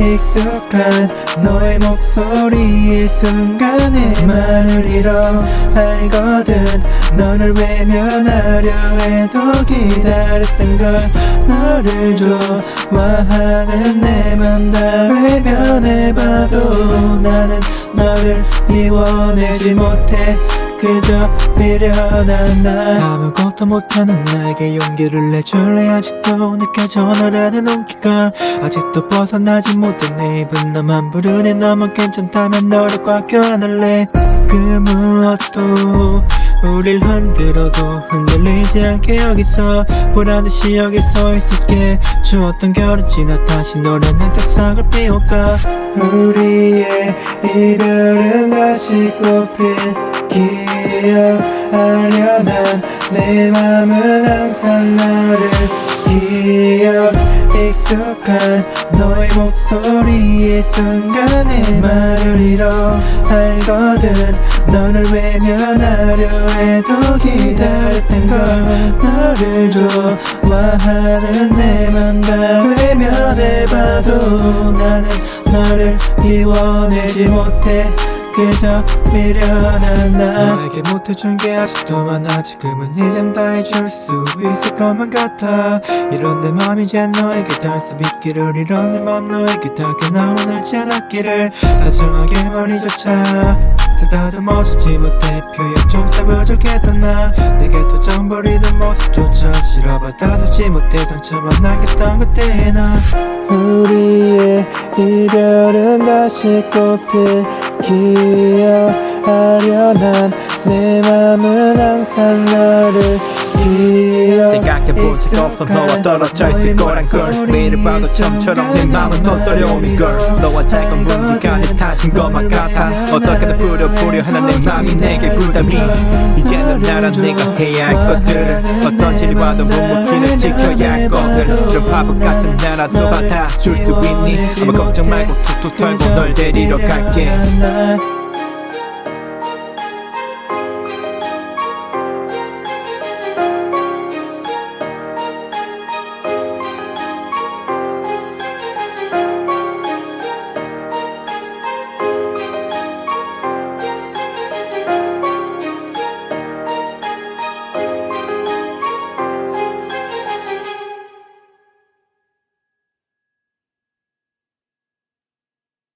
익숙한 너의 목소리의 순간에 말을 잃어 알거든 너를 외면하려 해도 기다렸던 걸 너를 좋아하는 내 맘 다 외면해봐도 나는 너를 이워내지 못해 그저 미련한 나 아무것도 못하는 나에게 용기를 내줄래? 아직도 느껴져 너라는 온기가 아직도 벗어나지 못해 내 입은 너만 부르네 너무 괜찮다면 너를 꽉 껴안을래? 그 무엇도 우릴 흔들어도 흔들리지 않게 여기서 보란듯이 여기 서 있을게. 추웠던 겨울은 지나 다시 노란 한 색상을 피울까? 우리의 이별은 다시 꽃필 기억하려 난내 맘은 항상 너를 기억 익숙한 너의 목소리의 순간에 말을 잃어 알거든. 너를 외면하려 해도 기다렸던 걸 너를 좋아하는 내 맘 다 외면해봐도 나는 너를 이워내지 못해 그저 미련한 나 너에게 못해준 게 아직도 많아. 지금은 이젠 다 해줄 수 있을 것만 같아. 이런 내 맘 이제 너에게 닿을 수 있기를 이런 내맘 너에게 닿게 나 원하지 않았기를. 다정하게 머리조차 쓰다듬어주지 못해. 표현조차 부족했던 나. 내게 도정 버리는 모습조차 싫어 받아주지 못해. 상처만 남겼던 그때의 나. 우리의 이별은 다시 꽃필 기 난내 맘은 항상 너를 기억 생각해본 적 없어 너와 떨어져 있을 거란 걸 매일 봐도 처음처럼 내 맘은 더 떨려오는 걸 너와 문제가 내 탓인 것만 같아 어떻게든 풀어보려 하는 내 맘이 내게 부담이 이제는 나란 네가 해야 할 것들을 어떤 진리 와도 묵묵히는 지켜야 할 것을 이런 바보 같은 나라도 받아줄 수 있니 아무 걱정 말고 툭툭 털고 널 데리러 갈게 날